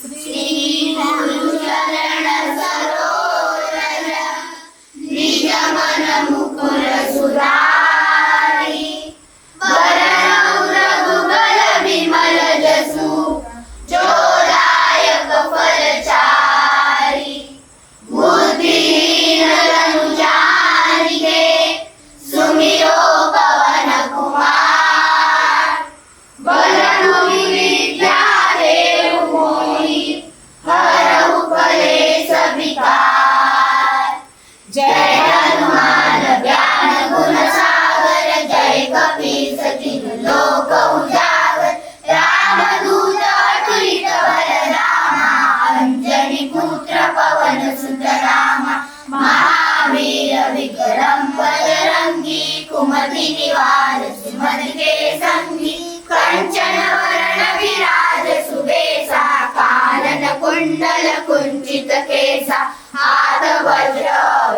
श्री कुंडल कुंचित केसा हात वज्र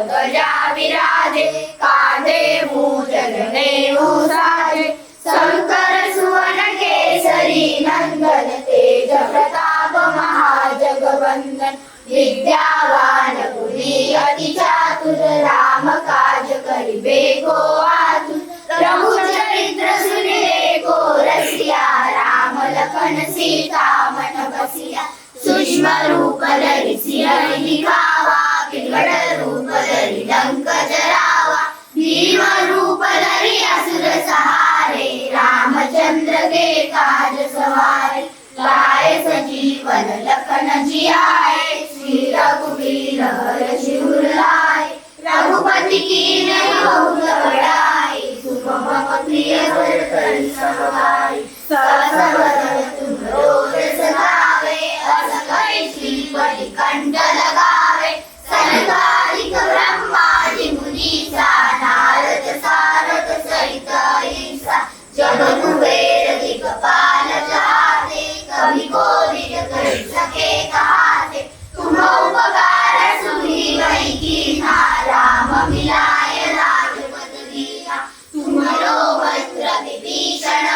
ध्वजा विराजे कांदे भूषण नेऊ साजे शंकर सुवन केसरी नंदन तेज प्रताप महाजगवंदन विद्यावान गुणी अति चातुर राम काज करिबे को सूक्ष्म रूप धरि सिंह दिखावा रूप धरि लंक जरावा भीम रूप धरि असुर सहारे रामचंद्र के काज सवारे लाए सजीवन लखन जियाए ವಿಭೀಷಣ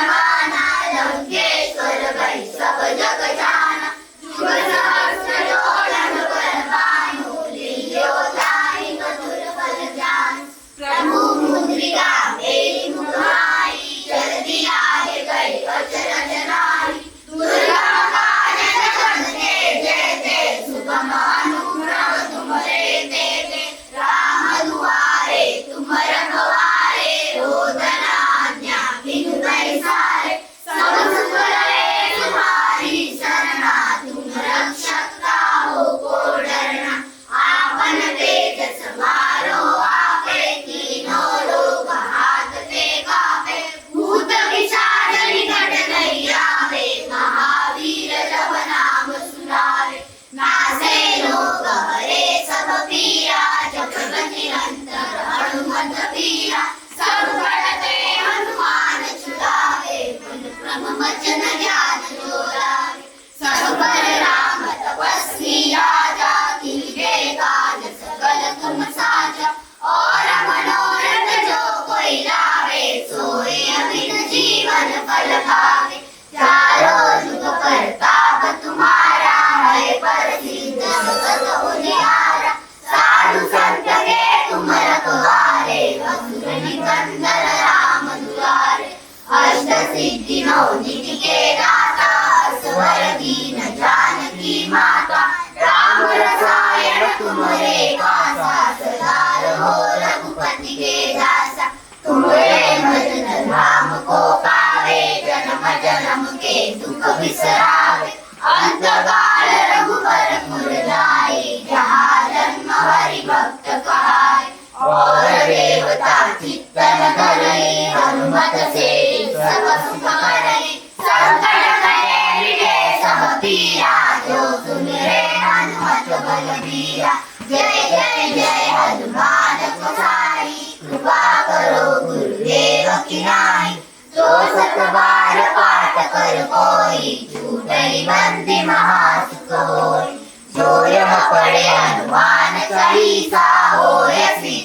अष्ट सिद्धि नौ निधि के दाता स्वर दीन जानकी माता राम रसायन तुम्हारे पासा सदा रहो रघुपति के दासा तुम्हारे भजन राम को पावे, जन्म जन्म के दुख बिसरावे अंत काल रघुबर पुर जाए जहाँ जन्म हरि भक्त कहाय और देवता चित्तन धरई हनुमत से जो बार पाठ कर कोई छूटई बंदी महासुख होई जो यह पढ़े हनुमान चालीसा होय सिद्धि